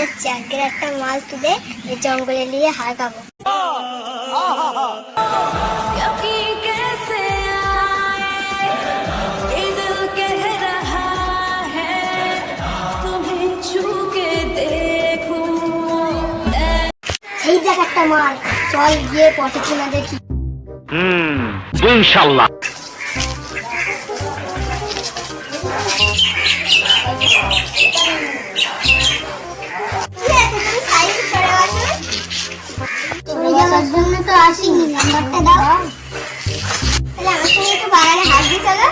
পুকুরের চাকের একটা মাছ তুলে জঙ্গলে নিয়ে হাগাবো। সেই দেখ। একটা মাল চল গিয়ে পটে কিনা দেখি। ইনশাল্লাহ। যাওয়ার জন্য তো আসিনি নাম্বারটা দাও তাহলে আমার সঙ্গে একটু বাগানে হাত দিয়ে চলো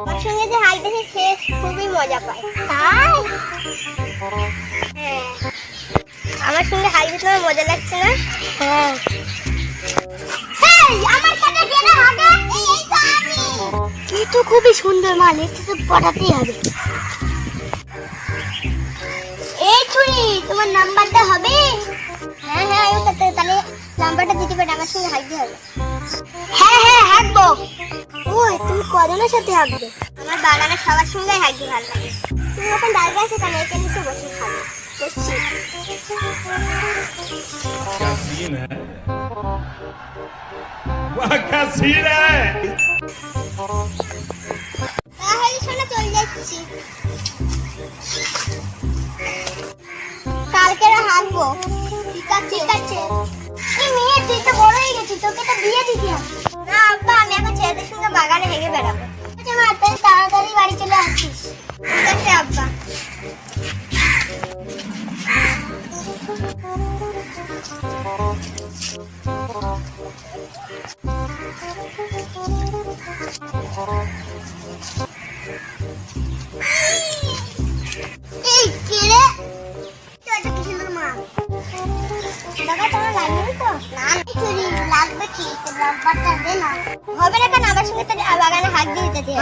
আমার সঙ্গে যে হাই দেখে খেয়ে খুবই মজা পায়। তাই? হ্যাঁ। আমার সঙ্গে হাই দিতে তোমার মজা লাগছে না? হ্যাঁ। এই তো তুই তো খুবই সুন্দর মাল একটু তো পটাতেই হবে। এই চুরি তোমার নাম্বারটা হবে? হ্যাঁ হ্যাঁ তাহলে নাম্বারটা দিতে পারে আমার সঙ্গে হাঁটতে হবে। হ্যাঁ হ্যাঁ হাঁকবো ওই তুমি কজনের সাথে হাঁটবে? আমার বাগানের সবার সঙ্গেই হাঁকি ভালো লাগে। তুমি যখন দাঁড়িয়ে আছো তাহলে এখানে নিচে বসে খাবে। তাহলে শোনা কালকেরা হাঁটবো। ঠিক আছে? ঠিক আছে। তো বড় হয়ে গেছিস তোকে তো বিয়ে দিতে হবে। না, আব্বা, আমি এখন ছেলেদের সঙ্গে বাগানে হেগে বেড়াবো। আচ্ছা মা, তুই তাড়াতাড়ি বাড়ি চলে আসিস। ঠিক আছে, আব্বা। এই হবে না কেন? আমার সঙ্গে তো বাগানে হাত দিয়ে যেতে